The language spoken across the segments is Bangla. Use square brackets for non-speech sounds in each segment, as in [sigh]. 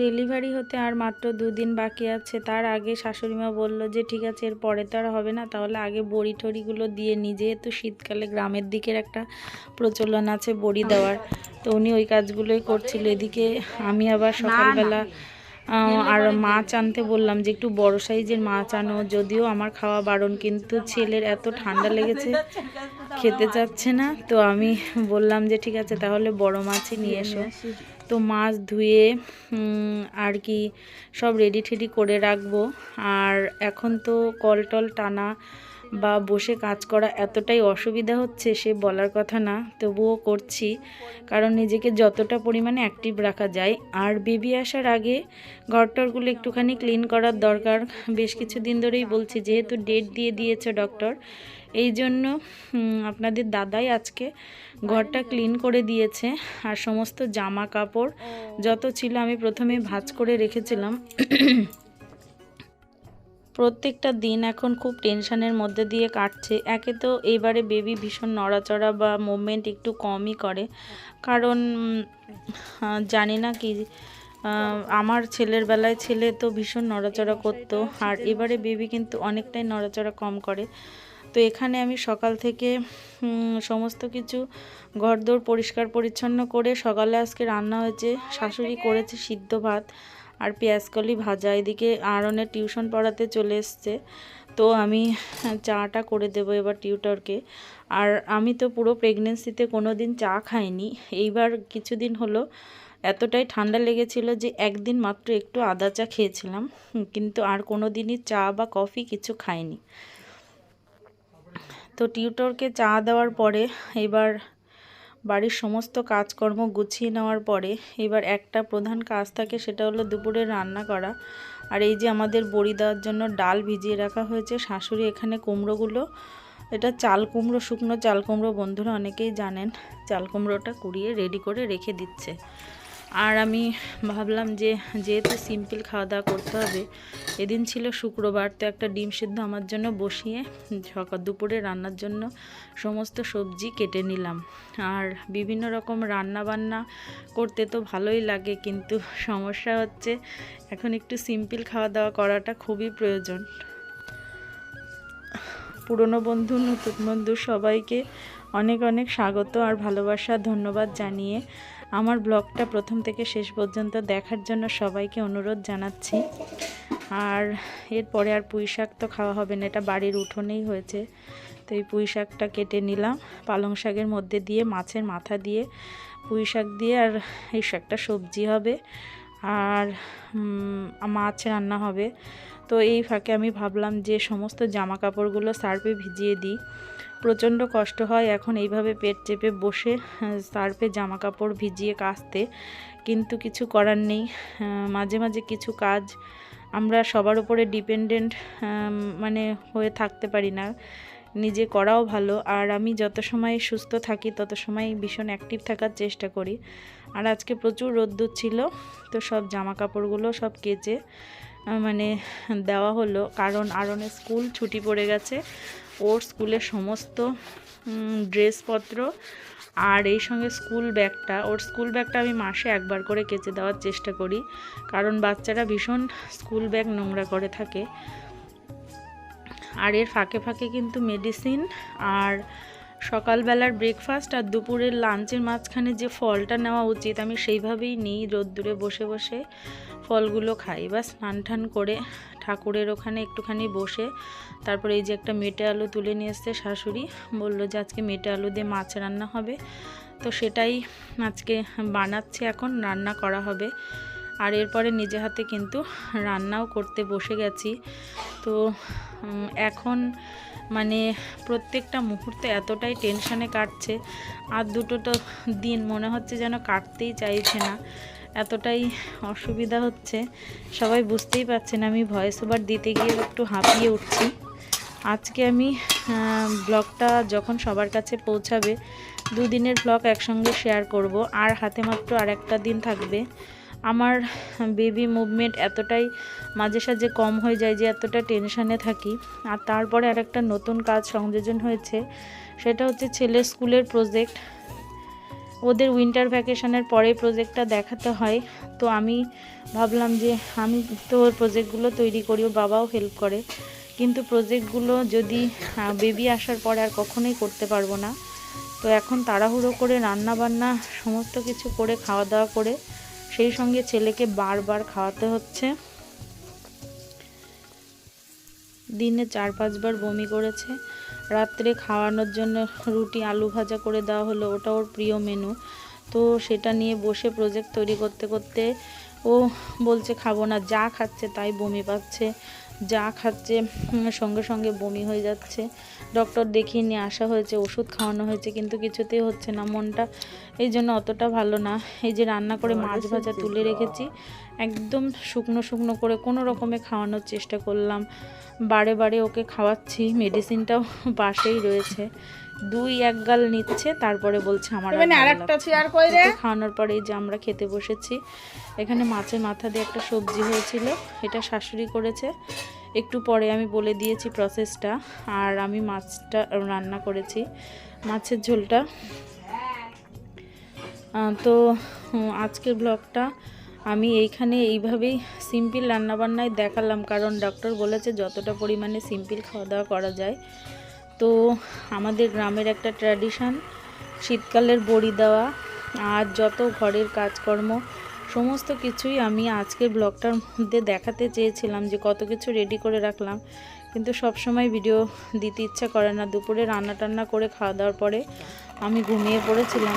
ডেলিভারি হতে আর মাত্র দুদিন বাকি আছে। তার আগে শাশুড়িমা বলল যে ঠিক আছে এর পরে তো আর হবে না। তাহলে আগে বড়ি টড়িগুলো দিয়ে নিই যেহেতু শীতকালে গ্রামের দিকের একটা প্রচলন আছে বড়ি দেওয়ার তো উনি ওই কাজগুলোই করছিল। এদিকে আমি আবার সকালবেলা আর মাছ আনতে বললাম যে একটু বড় সাইজের মাছ আনো। যদিও আমার খাওয়া বারণ কিন্তু ছেলের এত ঠান্ডা লেগেছে খেতে চাচ্ছে না। তো আমি বললাম যে ঠিক আছে তাহলে বড় মাছই নিয়ে এসো। তো মাছ ধুয়ে আর কি সব রেডি ঠেডি করে রাখব। আর এখন তো কল টল টানা বা বসে কাজ করা এতটাই অসুবিধা হচ্ছে সে বলার কথা না, তবুও করছি। কারণ নিজেকে যতটা পরিমাণে অ্যাক্টিভ রাখা যায়। আর বেবি আসার আগে ঘরটরগুলো একটুখানি ক্লিন করার দরকার। বেশ কিছু দিন ধরেই বলছি, যেহেতু ডেট দিয়ে দিয়েছে ডক্টর এই জন্য আপনাদের দাদাই আজকে ঘরটা ক্লিন করে দিয়েছে আর সমস্ত জামা কাপড় যত ছিল আমি প্রথমে ভাঁজ করে রেখেছিলাম। প্রত্যেকটা দিন এখন খুব টেনশনের মধ্যে দিয়ে কাটছে। একে তো এবারে বেবি ভীষণ নড়াচড়া বা মুভমেন্ট একটু কমই করে। কারণ জানি না কি আমার ছেলের বেলায় ছেলে তো ভীষণ নড়াচড়া করতো। আর এবারে বেবি কিন্তু অনেকটাই নড়াচড়া কম করে। তো এখানে আমি সকাল থেকে সমস্ত কিছু ঘরদোর পরিষ্কার পরিচ্ছন্ন করে সকালে আজকে রান্না হয়েছে, শাশুড়ি করেছে সিদ্ধ ভাত আর পেঁয়াজকলি ভাজা। এদিকে আরনের টিউশন পড়াতে চলে এসছে, তো আমি চাটা করে দেবো এবার টিউটরকে। আর আমি তো পুরো প্রেগনেন্সিতে কোনো দিন চা খাইনি, এইবার কিছুদিন হলো এতটাই ঠান্ডা লেগেছিল যে একদিন মাত্র একটু আদা চা খেয়েছিলাম, কিন্তু আর কোনো দিনই চা বা কফি কিছু খাইনি। তো টিউটরকে চা দেওয়ার পরে এবার বাড়ির সমস্ত কাজকর্ম গুছিয়ে নেওয়ার পরে এবার একটা প্রধান কাজ থাকে, সেটা হলো দুপুরে রান্না করা। আর এই যে আমাদের বড়ি দেওয়ার জন্য ডাল ভিজিয়ে রাখা হয়েছে, শাশুড়ি এখানে কুমড়োগুলো, এটা চাল কুমড়ো, শুকনো চাল কুমড়ো, বন্ধুরা অনেকেই জানেন, চাল কুমড়োটা কুড়িয়ে রেডি করে রেখে দিচ্ছে। আর আমি ভাবলাম যে যেহেতু সিম্পল খাওয়া দাওয়া করতে হবে, এদিন ছিল শুক্রবার, তো একটা ডিম সিদ্ধ আমার জন্য বসিয়ে সকাল দুপুরে রান্নার জন্য সমস্ত সবজি কেটে নিলাম। আর বিভিন্ন রকম রান্না বান্না করতে তো ভালোই লাগে, কিন্তু সমস্যা হচ্ছে এখন একটু সিম্পল খাওয়া দাওয়া করাটা খুবই প্রয়োজন। পুরনো বন্ধু, নতুন বন্ধু সবাইকে অনেক অনেক স্বাগত আর ভালোবাসা, ধন্যবাদ জানিয়ে আমার ব্লগটা প্রথম থেকে শেষ পর্যন্ত দেখার জন্য সবাইকে অনুরোধ জানাচ্ছি। আর এরপরে আর পুঁই শাক তো খাওয়া হবে না, এটা বাড়ির উঠোনেই হয়েছে। তো এই পুঁই শাকটা কেটে নিলাম, পালং শাকের মধ্যে দিয়ে, মাছের মাথা দিয়ে পুঁই শাক দিয়ে, আর এই শাকটা সবজি হবে। আর মাছ রান্না হবে। তো এই ফাঁকে আমি ভাবলাম যে সমস্ত জামা কাপড়গুলো সার্ফে ভিজিয়ে দিই। প্রচণ্ড কষ্ট হয় এখন এইভাবে পেট চেপে বসে আহ, সার্ফে জামা কাপড় ভিজিয়ে কাচতে। কিন্তু কিছু করার নেই মাঝে মাঝে কিছু কাজ আমরা সবার উপরে ডিপেন্ডেন্ট মানে হয়ে থাকতে পারি না। নিজে করাও ভালো আর আমি যত সময় সুস্থ থাকি তত সময় ভীষণ অ্যাক্টিভ থাকার চেষ্টা করি। আর আজকে প্রচুর রোদ্দুর ছিল, তো সব জামা কাপড়গুলো সব কেচে মানে দেওয়া হলো। কারণ আরনের স্কুল ছুটি পড়ে গেছে, ওর স্কুলের সমস্ত ড্রেসপত্র আর এই সঙ্গে স্কুল ব্যাগটা। ওর স্কুল ব্যাগটা আমি মাসে একবার করে কেচে দেওয়ার চেষ্টা করি, কারণ বাচ্চারা ভীষণ স্কুল ব্যাগ নোংরা করে থাকে। আর এর ফাঁকে ফাঁকে কিন্তু মেডিসিন আর সকালবেলার ব্রেকফাস্ট আর দুপুরের লাঞ্চের মাঝখানে যে ফলটা নেওয়া উচিত, আমি সেইভাবেই নিই রোদ্দুরে বসে বসে ফলগুলো খাই। বা স্নান টান করে ঠাকুরের ওখানে একটুখানি বসে তারপরে এই যে একটা মেটে আলু তুলে নিয়ে এসছে শাশুড়ি, বলল যে আজকে মেটে আলু দিয়ে মাছ রান্না হবে। তো সেটাই আজকে বানাচ্ছি, এখন রান্না করা হবে। আর এরপরে নিজে হাতে কিন্তু রান্নাও করতে বসে গেছি। তো এখন মানে প্রত্যেকটা মুহূর্তে এতটাই টেনশানে কাটছে আর দুটো তো দিন মনে হচ্ছে যেন কাটতেই চাইছে না। এতটাই অসুবিধা হচ্ছে। সবাই বুঝতেই পারছেন আমি ভয়েস ওভার দিতে গিয়ে একটু হাঁপিয়ে উঠছি। আজকে আমি ব্লগটা যখন সবার কাছে পৌঁছাবে, দুদিনের ব্লগ একসঙ্গে শেয়ার করব। আর হাতে মাত্র আর একটা দিন থাকবে। আমার বেবি মুভমেন্ট এতটাই মাঝে সাঝে কম হয়ে যায় যে এতটা টেনশানে থাকি। আর তারপরে আর একটা নতুন কাজ সংযোজন হয়েছে, সেটা হচ্ছে ছেলের স্কুলের প্রজেক্ট ওদের উইন্টার ভ্যাকেশনের পরে প্রজেক্টটা দেখাতে হয়। তো আমি ভাবলাম যে আমি তো ওর প্রজেক্টগুলো তৈরি করি বাবাও হেল্প করে। কিন্তু প্রজেক্টগুলো যদি বেবি আসার পরে আর কখনোই করতে পারব না। তো এখন তাড়াহুড়ো করে রান্না বান্না সমস্ত কিছু করে খাওয়া দাওয়া করে সেই সঙ্গে ছেলেকে বারবার খাওয়াতে হচ্ছে। দিনে চার, পাঁচবার বমি করেছে। রাত্রে খাওয়ানোর জন্য রুটি, আলু ভাজা করে দেওয়া হলো, ওটা ওর প্রিয় মেনু তো সেটা নিয়ে বসে প্রজেক্ট তৈরি করতে করতে ও বলছে, খাব না। যা খাচ্ছে তাই বমি পাচ্ছে। যা খাচ্ছে সঙ্গে সঙ্গে বমি হয়ে যাচ্ছে। ডক্টর দেখিয়ে নিয়ে আসা হয়েছে ওষুধ খাওয়ানো হয়েছে কিন্তু কিছুতেই হচ্ছে না। মনটা এই জন্য অতটা ভালো না। এই যে রান্না করে মাছ ভাজা তুলে রেখেছি। একদম শুকনো শুকনো করে কোনো রকমে খাওয়ানোর চেষ্টা করলাম। বারে বারে ওকে খাওয়াচ্ছি মেডিসিনটাও [laughs] পাশেই রয়েছে। দুই এক গাল নিচ্ছে তারপরে বলছে আমার খাওয়ানোর পরে যে আমরা খেতে বসেছি। এখানে মাছের মাথা দিয়ে একটা সবজি হয়েছিল এটা শাশুড়ি করেছে। একটু পরে আমি বলে দিয়েছি প্রসেসটা আর আমি মাছটা রান্না করেছি। মাছের ঝোলটা। তো আজকের ব্লগটা আমি এইখানে এইভাবেই সিম্পল রান্নাবান্নায় দেখালাম, কারণ ডক্টর বলেছে যতটা পরিমাণে সিম্পল খাওয়া দাওয়া করা যায়। তো আমাদের গ্রামের একটা ট্র্যাডিশান শীতকালের বড়ি দেওয়া আর যত ঘরের কাজকর্ম, সমস্ত কিছুই আমি আজকের ব্লগটার মধ্যে দেখাতে চেয়েছিলাম যে কত কিছু রেডি করে রাখলাম। কিন্তু সব সময় ভিডিও দিতে ইচ্ছা করে না। দুপুরে রান্না টান্না করে খাওয়া দাওয়ার পরে আমি ঘুমিয়ে পড়েছিলাম।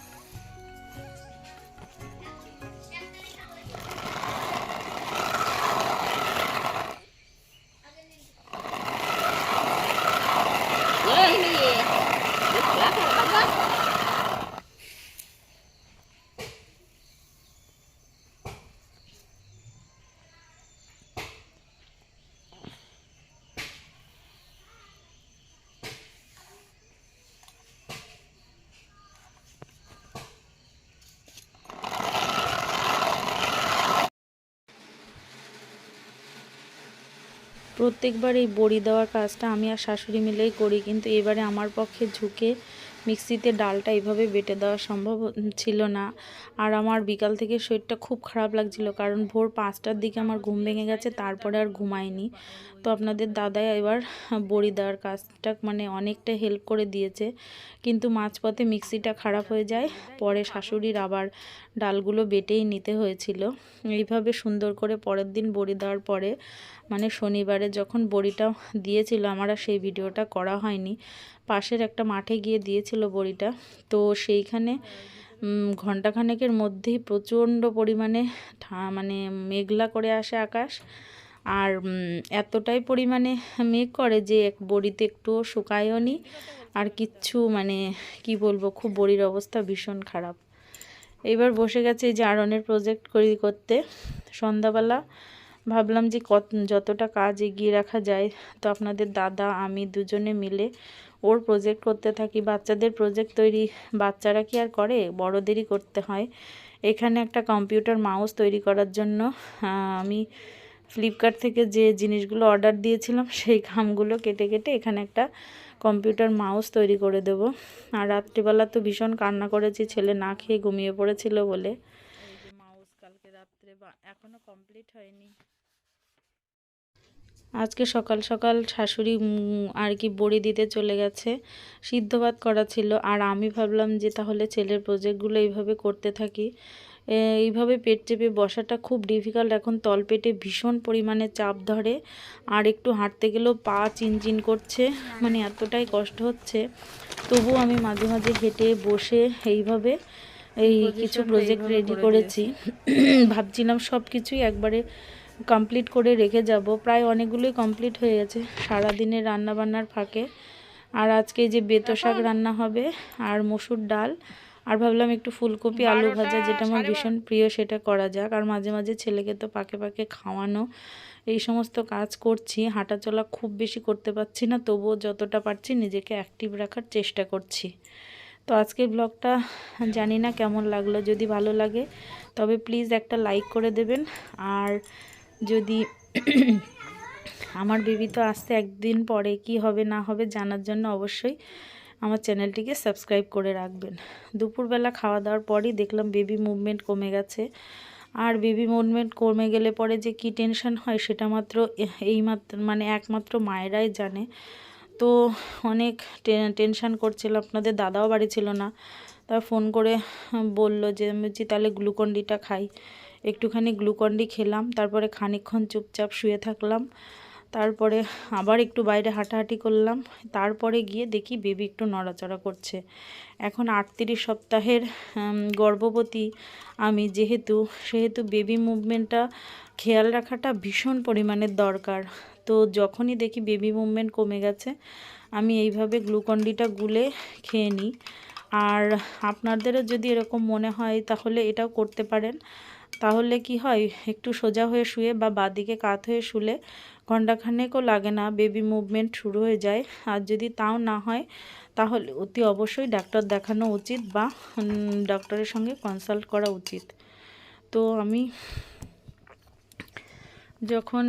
প্রত্যেকবার এই বড়ি দেওয়ার কাজটা আমি আর শাশুড়ি মিলেই করি, কিন্তু এবারে আমার পক্ষে ঝুঁকে মিক্সিতে ডালটা এইভাবে বেটে দেওয়া সম্ভব ছিল না। আর আমার বিকাল থেকে শরীরটা খুব খারাপ লাগছিল, কারণ ভোর পাঁচটার দিকে আমার ঘুম ভেঙে গেছে, তারপরে আর ঘুমাইনি। তো আপনাদের দাদাই এবার বড়ি দেওয়ার কাজটা মানে অনেকটা হেল্প করে দিয়েছে। কিন্তু মাঝপথে মিক্সিটা খারাপ হয়ে যায় পরে শাশুড়ির আবার ডালগুলো বেটেই নিতে হয়েছিল। এইভাবে সুন্দর করে পরের দিন বড়ি দেওয়ার পরে মানে শনিবারে যখন বড়িটা দিয়েছিল আমার আর সেই ভিডিওটা করা হয়নি। পাশের একটা মাঠে গিয়ে দিয়েছিল বড়িটা। তো সেইখানে উম, ঘন্টাখানেকের মধ্যেই প্রচণ্ড পরিমাণে মানে মেঘলা করে আসে আকাশ। আর এতটাই পরিমাণে মেঘ করে যে এক বড়িতে একটুও শুকায়ও নি। আর কিচ্ছু মানে কি বলব, খুব বড়ির অবস্থা ভীষণ খারাপ। এবার বসে গেছে এই যে আরনের প্রজেক্ট করি করতে। সন্ধ্যাবেলা ভাবলাম যে কত, যতটা কাজ এগিয়ে রাখা যায়, তো আপনাদের দাদা, আমি দুজনে মিলে ওর প্রজেক্ট করতে থাকি। বাচ্চাদের প্রজেক্ট তৈরি, বাচ্চারা কি আর করে? বড়দেরই করতে হয়। এখানে একটা কম্পিউটার মাউস তৈরি করার জন্য আমি ফ্লিপকার্ট থেকে যে জিনিসগুলো অর্ডার দিয়েছিলাম, সেই খামগুলো কেটে কেটে এখানে একটা কম্পিউটার মাউস তৈরি করে দেব। আর রাত্রিবেলা তো ভীষণ কান্না করেছি, ছেলে না খেয়ে ঘুমিয়ে পড়েছিল বলে। মাউস কালকে রাত্রে বা, এখনও কমপ্লিট হয়নি। আজকে সকাল সকাল শাশুড়ি আর কি বড়ি দিতে চলে গেছে, সিদ্ধ ভাত করা ছিল। আর আমি ভাবলাম যে তাহলে ছেলের প্রজেক্টগুলো এইভাবে করতে থাকি। এইভাবে পেট চেপে বসাটা খুব ডিফিকাল্ট এখন তলপেটে ভীষণ পরিমাণে চাপ ধরে আর একটু হাঁটতে গেলেও পা চিনচিন করছে মানে এতটাই কষ্ট হচ্ছে। তবুও আমি মাঝে মাঝে হেঁটে বসে এইভাবে এই কিছু প্রজেক্ট রেডি করেছি। [clears throat] ভাবছিলাম সব কিছুই একবারে কমপ্লিট করে রেখে যাব। প্রায় অনেকগুলোই কমপ্লিট হয়ে গেছে সারাদিনের রান্না বান্নার ফাঁকে। আর আজকে যে বেতো শাক রান্না হবে আর মসুর ডাল আর ভাবলাম একটু ফুলকপি আলু ভাজা যেটা আমার ভীষণ প্রিয় সেটা করা যাক। আর মাঝে মাঝে ছেলেকে তো পাকে পাকে খাওয়ানো এই সমস্ত কাজ করছি। হাঁটাচলা খুব বেশি করতে পারছি না তবুও যতটা পারছি নিজেকে অ্যাক্টিভ রাখার চেষ্টা করছি। তো আজকের ব্লগটা জানি না কেমন লাগল যদি ভালো লাগে তবে প্লিজ একটা লাইক করে দেবেন। আর যদি আমার বেবি তো আসতে একদিন পরে কি হবে না হবে জানার জন্য অবশ্যই আমার চ্যানেলটিকে সাবস্ক্রাইব করে রাখবেন। দুপুরবেলা খাওয়া দাওয়ার পরই দেখলাম বেবি মুভমেন্ট কমে গেছে। আর বেবি মুভমেন্ট কমে গেলে পরে যে কি টেনশন হয় সেটা মাত্র এই মাত্র মানে একমাত্র মায়েরাই জানে। তো অনেক টেনশান করছিল, আপনাদের দাদাও বাড়ি ছিল না। তা ফোন করে বলল যে, আমি বলছি, তাহলে গ্লুকন্ডিটা খাই। একটুখানি গ্লুকন্ডি খেলাম, তারপরে খানিকক্ষণ চুপচাপ শুয়ে থাকলাম। তারপরে আবার একটু বাইরে হাঁটাহাঁটি করলাম। তারপরে গিয়ে দেখি বেবি একটু নড়াচড়া করছে। এখন আটত্রিশ সপ্তাহের গর্ভবতী। আমি যেহেতু, সেহেতু বেবি মুভমেন্টটা খেয়াল রাখাটা ভীষণ পরিমাণের দরকার। তো যখনই দেখি বেবি মুভমেন্ট কমে গেছে, আমি এইভাবে গ্লুকন্ডিটা গুলে খেয়ে নিই। আর আপনাদেরও যদি এরকম মনে হয়, তাহলে এটাও করতে পারেন। তাহলে কি হয়, একটু সোজা হয়ে শুয়ে বা বাদিকে কাত হয়ে শুলে ঘণ্টাখানেকও লাগে না বেবি মুভমেন্ট শুরু হয়ে যায়। আর যদি তাও না হয় তাহলে অতি অবশ্যই ডাক্তার দেখানো উচিত বা ডক্টরের সঙ্গে কনসাল্ট করা উচিত। তো আমি যখন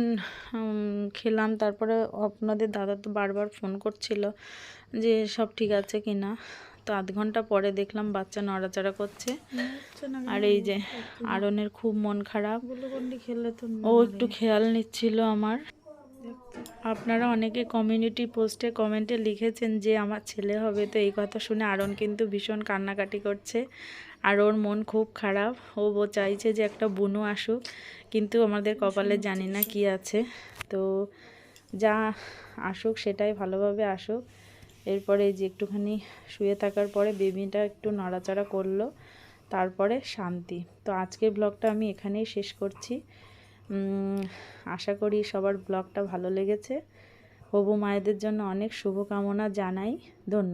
খেলাম তারপরে আপনাদের দাদা তো বারবার ফোন করছিল যে সব ঠিক আছে কি না? তো আধ ঘণ্টা পরে দেখলাম বাচ্চা নড়াচড়া করছে। আর এই যে আরনের খুব মন খারাপ। খেলে তো ও একটু খেয়াল নিচ্ছিল আমার। আপনারা অনেকে কমিউনিটি পোস্টে কমেন্টে লিখেছেন যে আমার ছেলে হবে তো এই কথা শুনে আরন কিন্তু ভীষণ কান্নাকাটি করছে। আর ওর মন খুব খারাপ। ও চাইছে যে একটা বুনু আসুক, কিন্তু আমাদের কপালে জানি না কি আছে। তো যা আসুক, সেটাই ভালোভাবে আসুক। এরপরে যে একটুখানি শুয়ে থাকার পরে বেবিটা একটু নড়াচড়া করল। তারপরে শান্তি। তো আজকের ব্লগটা আমি এখানেই শেষ করছি। আশা করি সবার ব্লগটা ভালো লেগেছে। হবু মায়েদের জন্য অনেক শুভকামনা জানাই। ধন্যবাদ।